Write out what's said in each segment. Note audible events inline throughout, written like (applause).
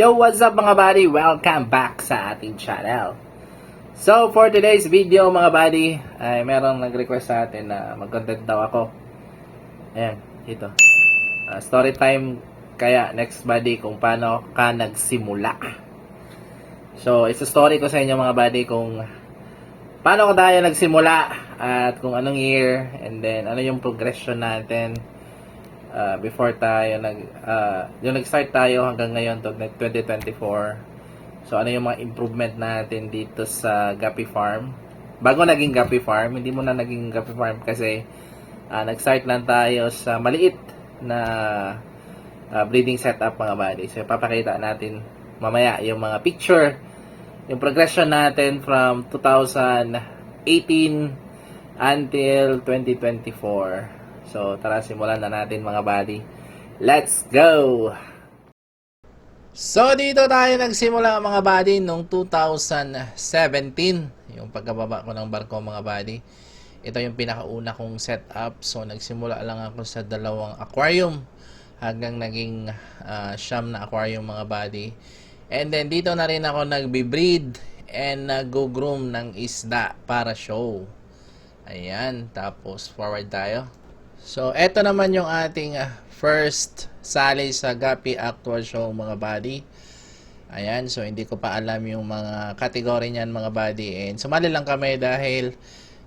Yo, what's up mga buddy? Welcome back sa ating channel. So, for today's video mga buddy, ay merong nag-request sa atin na mag-content daw ako. Ayan, dito. Ah, story time kaya next buddy kung paano ka nagsimula. So, it's a story ko sa inyo mga buddy kung paano ko tayo nagsimula at kung anong year and then ano yung progression natin uh, before tayo nag uh, yung nag-start tayo hanggang ngayon to 2024 so ano yung mga improvement natin dito sa Gapi Farm? Bago naging Gapi Farm hindi mo na naging Gapi Farm kasi uh, nag-start lang tayo sa maliit na uh, breeding setup mga buddy so papakita natin mamaya yung mga picture yung progression natin from 2018 until 2024 So, tara simulan na natin mga buddy. Let's go! So, dito tayo nagsimula mga buddy nung 2017. Yung pagkababa ko ng barko mga buddy. Ito yung pinakauna kong setup. So, nagsimula lang ako sa dalawang aquarium hanggang naging ah, siyam na aquarium mga buddy. And then, dito na rin ako nagbe-breed and nag-groom ng isda para show. Ayan. Tapos, forward tayo. So, eto naman yung ating ah, first sali sa Gapi Actual Show mga buddy. Ayan, so hindi ko pa alam yung mga category niyan mga buddy. And sumali lang kami dahil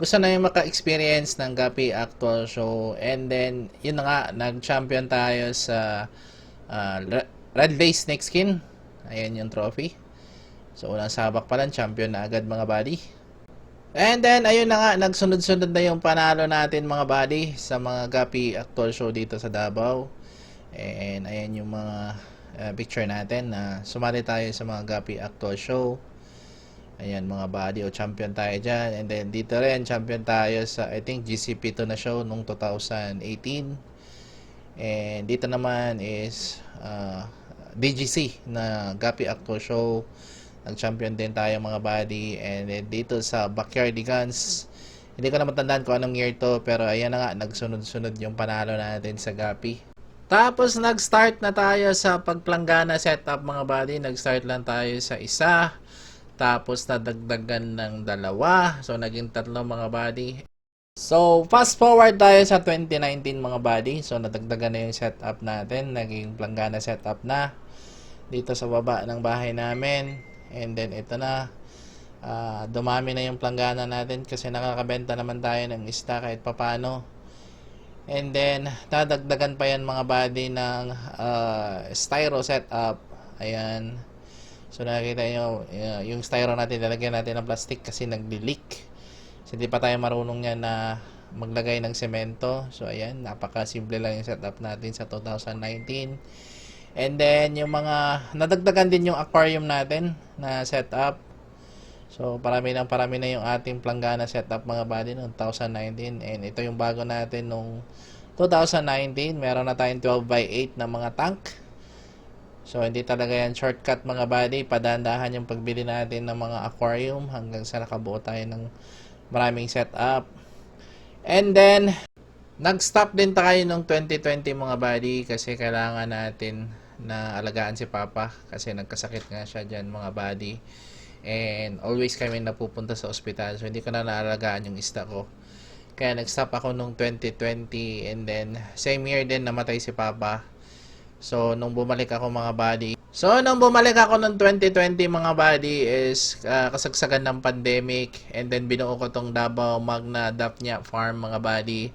gusto na yung maka-experience ng Gapi Actual Show. And then, yun na nga, nag-champion tayo sa Re- Red Bay Snake Skin. Ayan yung trophy. So, unang sabak pa lang, champion na agad mga buddy. And then, ayun na nga, nagsunod-sunod na yung panalo natin mga buddy sa mga Gapi Actual Show dito sa Davao. And ayan yung mga uh, picture natin na sumali tayo sa mga Gapi Actual Show. Ayan mga buddy, o champion tayo dyan. And then dito rin, champion tayo sa, I think, GCP to na show nung 2018. And dito naman is uh, DGC na Gapi Actual Show. Nag-champion din tayo mga buddy. And then dito sa Backyard Guns, hindi ko na matandaan kung anong year to, pero ayan na nga, nagsunod-sunod yung panalo natin sa Gapi. Tapos nag-start na tayo sa pagplanggana setup mga buddy. Nag-start lang tayo sa isa. Tapos nadagdagan ng dalawa. So naging tatlo mga buddy. So fast forward tayo sa 2019 mga buddy. So nadagdagan na yung setup natin. Naging planggana setup na. Dito sa baba ng bahay namin. And then ito na. ah, dumami na yung planggana natin kasi nakakabenta naman tayo ng isda kahit papano. And then, dadagdagan pa yan mga body ng uh, styro setup. Ayan. So, nakikita nyo, uh, yung styro natin, lalagyan natin ng plastic kasi nagli-leak. So, hindi pa tayo marunong yan na maglagay ng semento. So, ayan, napaka-simple lang yung setup natin sa 2019. And then, yung mga, nadagdagan din yung aquarium natin na setup. So, parami ng parami na yung ating planggana setup mga buddy noong 2019. And ito yung bago natin nung 2019. Meron na tayong 12 by 8 na mga tank. So, hindi talaga yan shortcut mga buddy. Padandahan yung pagbili natin ng mga aquarium hanggang sa nakabuo tayo ng maraming setup. And then, nag-stop din tayo nung 2020 mga buddy kasi kailangan natin na alagaan si Papa kasi nagkasakit nga siya dyan mga buddy. And always kami napupunta sa ospital. So, hindi ko na naalagaan yung isda ko. Kaya nag-stop ako nung 2020 and then same year din namatay si Papa. So, nung bumalik ako mga buddy. So, nung bumalik ako nung 2020 mga buddy is ah, kasagsagan ng pandemic and then binuo ko tong Davao Magna Daphnia Farm mga buddy.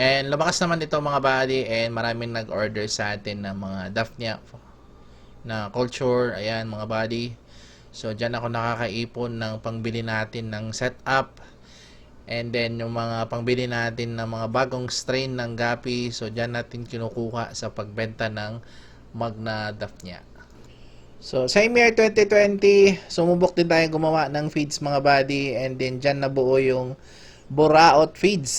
And lumakas naman ito mga buddy and maraming nag-order sa atin ng mga Daphnia na culture. Ayan mga buddy. So, dyan ako nakakaipon ng pangbili natin ng setup. And then, yung mga pangbili natin ng mga bagong strain ng gapi. So, dyan natin kinukuha sa pagbenta ng Magna Daphnia. So, same year 2020, sumubok din tayo gumawa ng feeds mga buddy. And then, dyan nabuo yung Buraot Feeds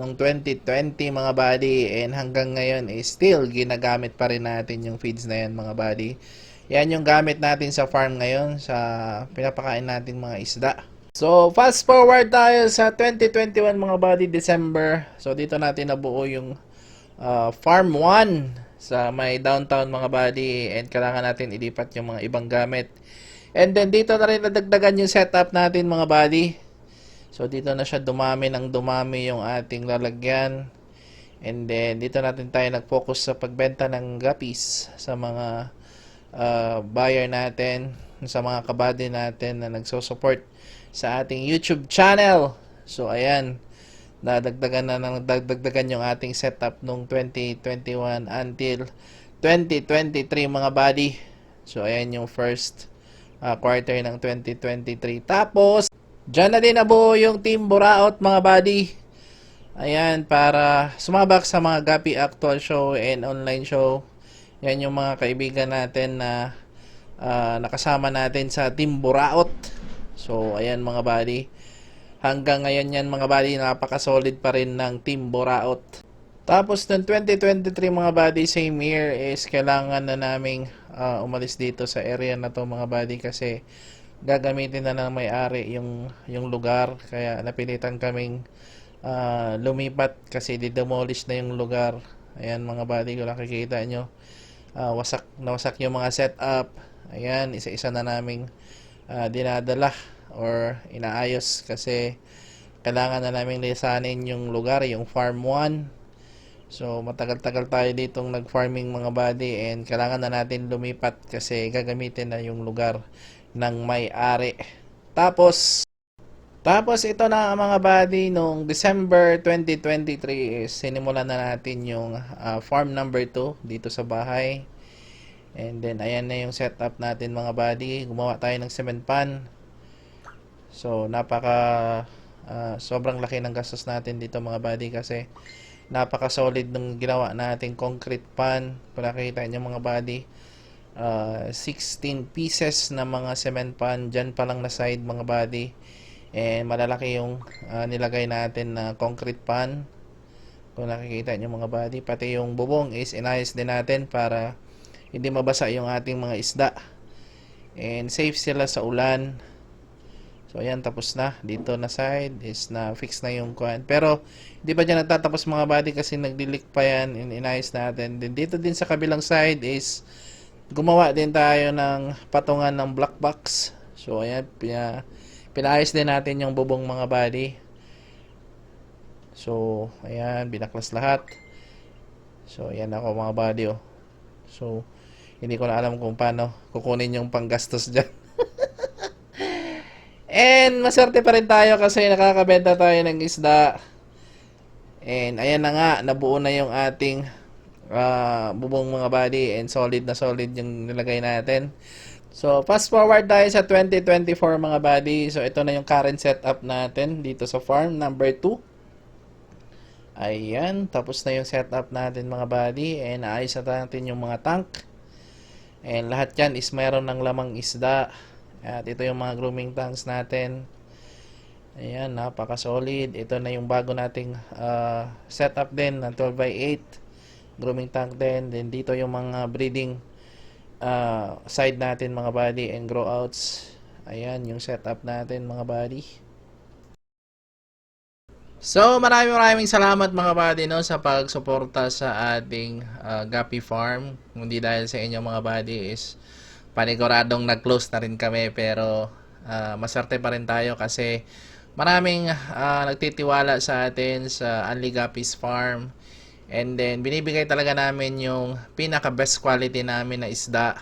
noong 2020 mga buddy. And hanggang ngayon, eh, still ginagamit pa rin natin yung feeds na yan mga buddy. Yan yung gamit natin sa farm ngayon sa pinapakain natin mga isda. So, fast forward tayo sa 2021 mga buddy, December. So, dito natin nabuo yung uh, Farm 1 sa may downtown mga buddy and kailangan natin ilipat yung mga ibang gamit. And then dito na rin nadagdagan yung setup natin mga buddy. So dito na siya dumami ng dumami yung ating lalagyan. And then dito natin tayo nag-focus sa pagbenta ng guppies sa mga uh, buyer natin, sa mga kabady natin na nagso-support sa ating YouTube channel. So ayan, nadagdagan na ng dagdagan yung ating setup nung 2021 until 2023 mga buddy. So ayan yung first uh, quarter ng 2023. Tapos Diyan na din nabuo yung Team Buraot mga buddy. Ayan, para sumabak sa mga Gapi Actual Show and online show. Yan yung mga kaibigan natin na uh, nakasama natin sa Team Buraot. So, ayan mga buddy. Hanggang ngayon yan mga buddy, napaka-solid pa rin ng Team Buraot. Tapos ng 2023 mga buddy, same year is kailangan na naming uh, umalis dito sa area na to mga buddy kasi gagamitin na ng may-ari yung yung lugar. Kaya napilitan kaming uh, lumipat kasi didemolish na yung lugar. Ayan mga buddy kung nakikita nyo uh, wasak nawasak yung mga setup. Ayan isa-isa na naming uh, dinadala or inaayos kasi kailangan na namin lisanin yung lugar yung farm 1 So, matagal-tagal tayo ditong nag-farming mga buddy and kailangan na natin lumipat kasi gagamitin na yung lugar ng may-ari. Tapos, tapos ito na mga buddy, nung December 2023 is sinimulan na natin yung uh, farm number 2 dito sa bahay. And then, ayan na yung setup natin mga buddy. Gumawa tayo ng cement pan. So, napaka uh, sobrang laki ng gastos natin dito mga buddy kasi napaka-solid ng ginawa nating concrete pan. Kung nakikita nyo mga body, uh, 16 pieces na mga cement pan dyan pa lang na side mga body. And malalaki yung uh, nilagay natin na concrete pan. Kung nakikita nyo mga body, pati yung bubong is inayos din natin para hindi mabasa yung ating mga isda. And safe sila sa ulan So, ayan, tapos na. Dito na side is na fix na yung kuan. Pero, hindi pa dyan natatapos mga body kasi nagdilik pa yan. In inayos natin. Then, dito din sa kabilang side is gumawa din tayo ng patungan ng black box. So, ayan, pina, pinayos din natin yung bubong mga body. So, ayan, binaklas lahat. So, ayan ako mga body, oh. So, hindi ko na alam kung paano kukunin yung panggastos dyan. (laughs) And maswerte pa rin tayo kasi nakakabenta tayo ng isda. And ayan na nga, nabuo na yung ating uh, bubong mga body and solid na solid yung nilagay natin. So, fast forward tayo sa 2024 mga body. So, ito na yung current setup natin dito sa farm number 2. Ayan, tapos na yung setup natin mga body and ayos na natin yung mga tank. And lahat yan is mayroon ng lamang isda. At ito yung mga grooming tanks natin. Ayan, napaka-solid. Ito na yung bago nating uh, setup din ng 12x8 grooming tank din. Then dito yung mga breeding uh, side natin mga body and grow outs. Ayan yung setup natin mga body. So, maraming maraming salamat mga buddy no, sa pagsuporta sa ating uh, Gapi Farm. Hindi dahil sa inyo mga buddy is paniguradong nag-close na rin kami pero uh, maswerte pa rin tayo kasi maraming uh, nagtitiwala sa atin sa Unli Guppies Farm and then binibigay talaga namin yung pinaka best quality namin na isda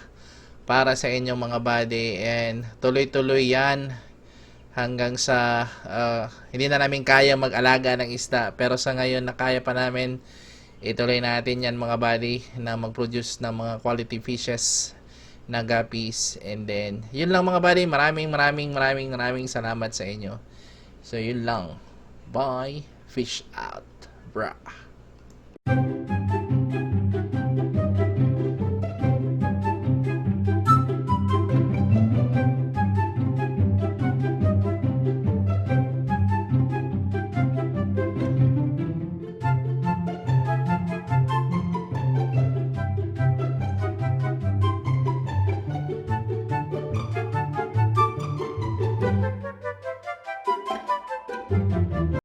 para sa inyong mga body and tuloy-tuloy yan hanggang sa uh, hindi na namin kaya mag-alaga ng isda pero sa ngayon na kaya pa namin ituloy natin yan mga body na mag-produce ng mga quality fishes na guppies. And then, yun lang mga buddy. Maraming maraming maraming maraming salamat sa inyo. So, yun lang. Bye. Fish out. Brah. Thank you.